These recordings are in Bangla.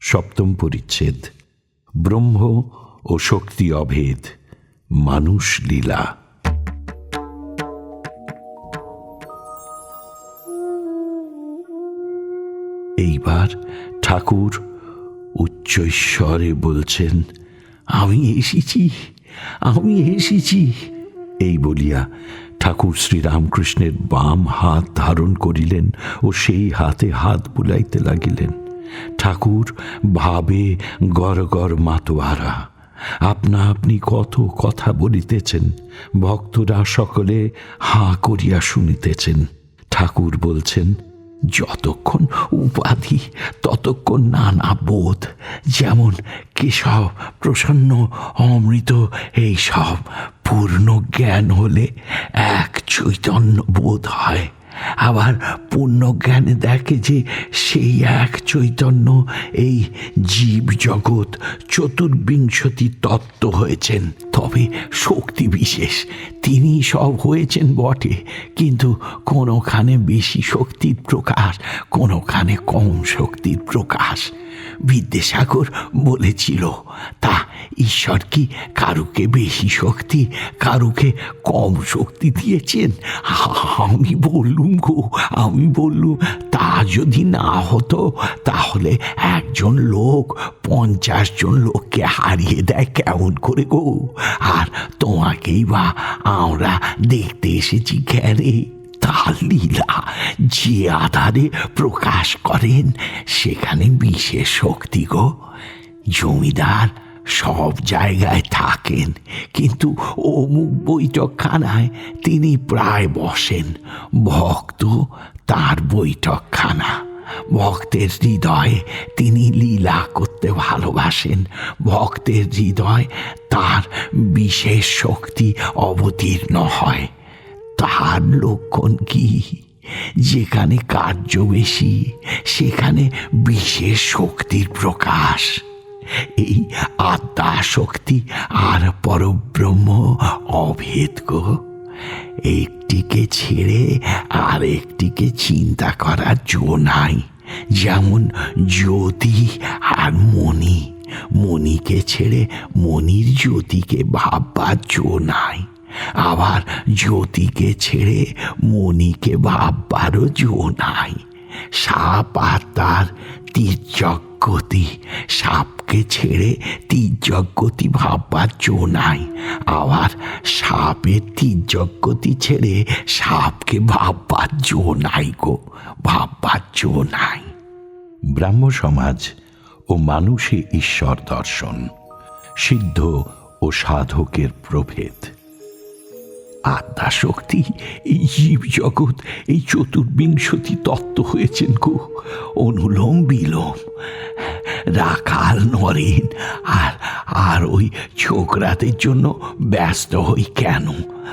সপ্তম পরিচ্ছেদ। ব্রহ্ম ও শক্তি অভেদ। মানুষ লীলা। এইবার ঠাকুর উচ্চৈস্বরে বলছেন আমি এসেছি আমি এসেছি। এই বলিয়া ঠাকুর শ্রীরামকৃষ্ণের বাম হাত ধারণ করিলেন ও সেই হাতে হাত বুলাইতে লাগিলেন। ঠাকুর ভাবে গড় গড় মাতোয়ারা, আপনা আপনি কত কথা বলিতেছেন, ভক্তরা সকলে হাঁ করিয়া শুনিতেছেন। ঠাকুর বলছেন যতক্ষণ উপাধি, ততক্ষণ নানা বোধ, যেমন কেশব প্রসন্ন অমৃত, এই সব পূর্ণ জ্ঞান হলে এক চৈতন্য বোধ হয়। আবার পূর্ণ জ্ঞানে দেখে যে সেই এক চৈতন্য এই জীব জগৎ চতুর্বিংশতি তত্ত্ব হয়েছেন। তবে শক্তি বিশেষ, তিনি সব হয়েছেন বটে, কিন্তু কোনোখানে বেশি শক্তির প্রকাশ, কোনোখানে কম শক্তির প্রকাশ। বিদ্যাসাগর বলেছিল, তা ঈশ্বর কি কারুকে বেশি শক্তি, কারুকে কম শক্তি দিয়েছেন? আমি বললুম গো, আমি বললুম, তা যদি না হতো, তাহলে একজন লোক, পঞ্চাশ জন লোককে হারিয়ে দেয় কেমন করে গো? আর তোমাকেই বা আমরা দেখতে এসেছি কেনে তার লীলা যে আধারে প্রকাশ করেন, সেখানে বিশেষ শক্তি গো। জমিদার সব জায়গায় থাকেন। কিন্তু অমুক বৈঠকখানায় তিনি প্রায় বসেন। ভক্ত তার বৈঠকখানা। ভক্তের হৃদয়ে তিনি লীলা করতে ভালোবাসেন। ভক্তের হৃদয় তার বিশেষ শক্তি অবতীর্ণ হয়। তার লক্ষণ কি? যেখানে কার্য বেশি, সেখানে বিশেষ শক্তির প্রকাশ। এই আত্মা শক্তি আর পরব্রহ্ম অভেদ গো। একটিকে ছেড়ে আর একটিকে চিন্তা করার জো নাই। যেমন জ্যোতি আর মণি। মণিকে ছেড়ে মণির জ্যোতিকে ভাববার জো নাই। আবার জ্যোতিকে ছেড়ে মণিকে ভাববারও জো নাই। সাপ আর তার তীর্যগতি সাপকে ছেড়ে তীর্যগতি ভাববার জো নাই। আবার সাপের তীর্যগতি ছেড়ে সাপকে ভাববার জো নাই গো, ভাববার জো নাই। ব্রাহ্ম সমাজ ও মানুষে ঈশ্বর দর্শন, সিদ্ধ ও সাধকের প্রভেদ। আত্মা শক্তি এই জীব জগৎ এই চতুর্বিংশতি তত্ত্ব হয়েছেন গো। অনুলোম বিলোম, রাখাল নরেন আর আর ওই ছোকরাদের জন্য ব্যস্ত হই কেন?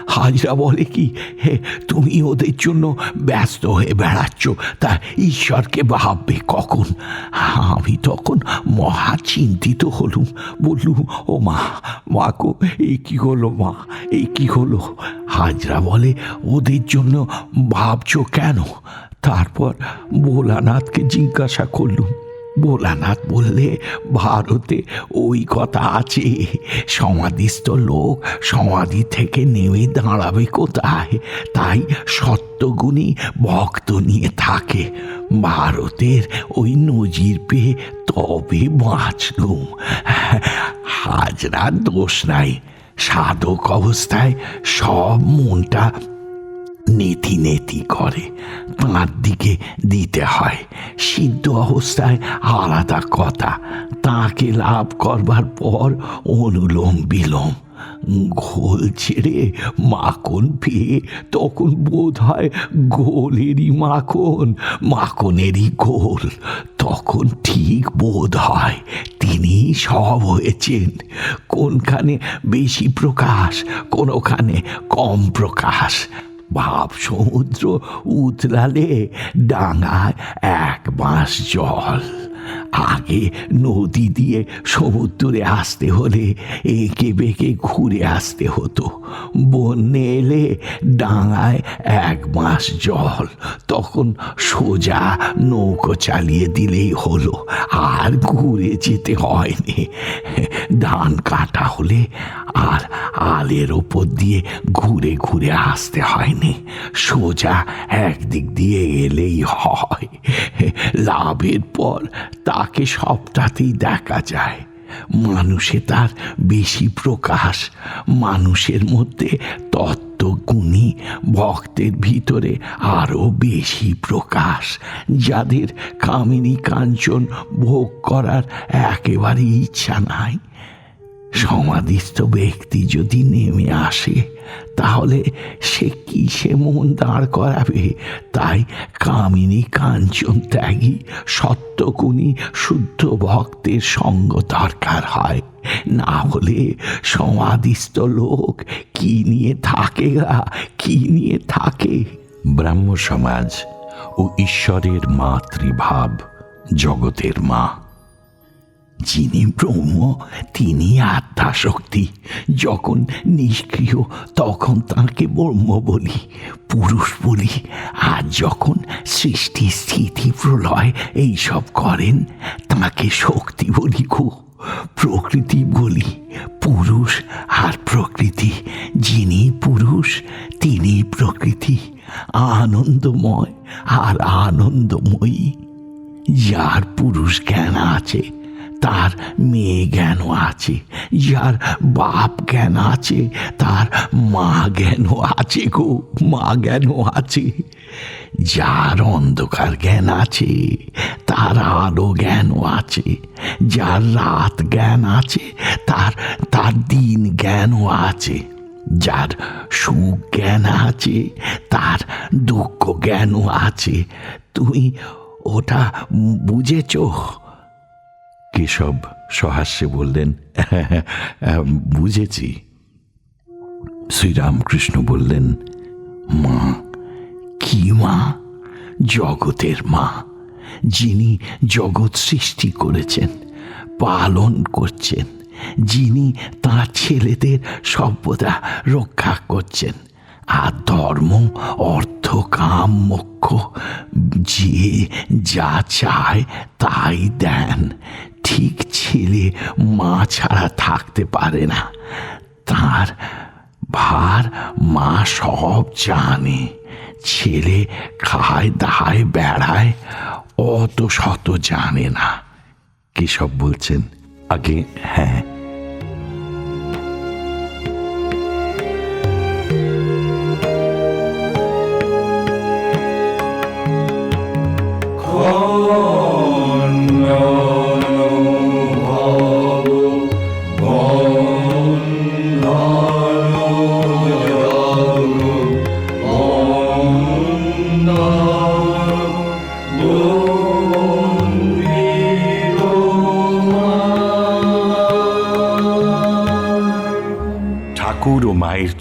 হাজরা বলে কি, হে, তুমি ওদের জন্য ব্যস্ত হয়ে বেড়াচ্ছ, তা ঈশ্বরকে ভাববে কখন? আমি তখন মহা চিন্তিত হলুম, বললুম, ও মা মা গো, এই কি হলো মা, এই কি হলো? হাজরা বলে, ওদের জন্য ভাবছ কেন? তারপর ভোলানাথকে জিজ্ঞাসা করলুম ভোলানাথ বললে, ভারতে ওই কথা আছে। সমাধিস্থ লোক সমাধি থেকে নেমে দাঁড়াবে কোথায়? তাই সত্যগুণী ভক্ত নিয়ে থাকে। ভারতের ওই নজির পেয়ে তবে বাঁচলুম। হাজরার দোষ নাই। সাধক অবস্থায় সব মনটা নেতি নেতি করে। তাঁর দিকে দিতে হয়। সিদ্ধ অবস্থায় আলাদা কথা। তাকে লাভ করবার পর অনুলোম বিলোম। ঘোল ছেড়ে মাখন পেয়ে তখন বোধ হয় গোলেরই মাখন, মাখনেরই গোল তখন ঠিক বোধ হয় তিনি সব হয়েছেন। কোনখানে বেশি প্রকাশ, কোনোখানে কম প্রকাশ। ভাব সমুদ্র উতলালে ডাঙায় এক বাঁশ জল। আগে নদী দিয়ে সমুদ্রে আসতে হলে এঁকে বেঁকে ঘুরে আসতে হতো। বন্যে এলে ডাঙায় এক মাস জল। তখন সোজা নৌকো চালিয়ে দিলেই হলো। আর ঘুরে যেতে হয়নি। ধান কাটা হলে আর আলের ওপর দিয়ে ঘুরে ঘুরে আসতে হয়নি। সোজা একদিক দিয়ে এলেই হয়। লাভের পর তাকে সবটাতেই দেখা যায়। মানুষে তার বেশি প্রকাশ, মানুষের মধ্যে তত্ত্বগুণী ভক্তের ভিতরে আরও বেশি প্রকাশ, যাদের কামিনী কাঞ্চন ভোগ করার একেবারে ইচ্ছা নাই। সমাধিস্থ ব্যক্তি যদি নেমে আসে, তাহলে সে কিসে মন দাঁড় করাবে? তাই কামিনী কাঞ্চন ত্যাগী, সত্যকুণী, শুদ্ধ ভক্তের সঙ্গ দরকার হয়। না হলে সমাধিস্থ লোক কি নিয়ে থাকে কি নিয়ে থাকে? ব্রাহ্ম সমাজ ও ঈশ্বরের মাতৃভাব জগতের মা। যিনি ব্রহ্ম, তিনি আত্মা শক্তি যখন নিষ্ক্রিয়, তখন তাকে ব্রহ্ম বলি, পুরুষ বলি। আর যখন সৃষ্টি, স্থিতি, প্রলয় এইসব করেন, তাকে শক্তি বলি গো। প্রকৃতি বলি, পুরুষ আর প্রকৃতি। যিনি পুরুষ, তিনি প্রকৃতি। আনন্দময় আর আনন্দময়ী। যার পুরুষ জ্ঞান আছে তার মেয়ে জ্ঞান আছে, যার বাপ জ্ঞান আছে, তার মা জ্ঞান আছে গো, মা জ্ঞান আছে। যার অন্ধকার জ্ঞান আছে, তার আলো জ্ঞান আছে, যার রাত জ্ঞান আছে, তার তার দিন জ্ঞানও আছে। যার সুখ জ্ঞান আছে, তার দুঃখ জ্ঞানও আছে। তুমি ওটা বুঝেছ? কেশব সহাস্যে বললেন "হ্যাঁ, বুঝেছি। শ্রীরামকৃষ্ণ বললেন মা কি মা? জগতের মা যিনি জগৎ সৃষ্টি করেছেন পালন করছেন যিনি তার ছেলেদের সভ্যতা রক্ষা করছেন আর ধর্ম অর্থ কাম মোক্ষ যে যা চায় তাই দেন। ঠিক ছেলে মা ছাড়া থাকতে পারে না। তার ভার মা সব জানে। ছেলে খায় দাহায় বেড়ায়, অত শত জানে না। কি সব বলছেন, আগে হ্যাঁ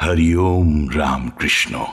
हरिओम राम कृष्णो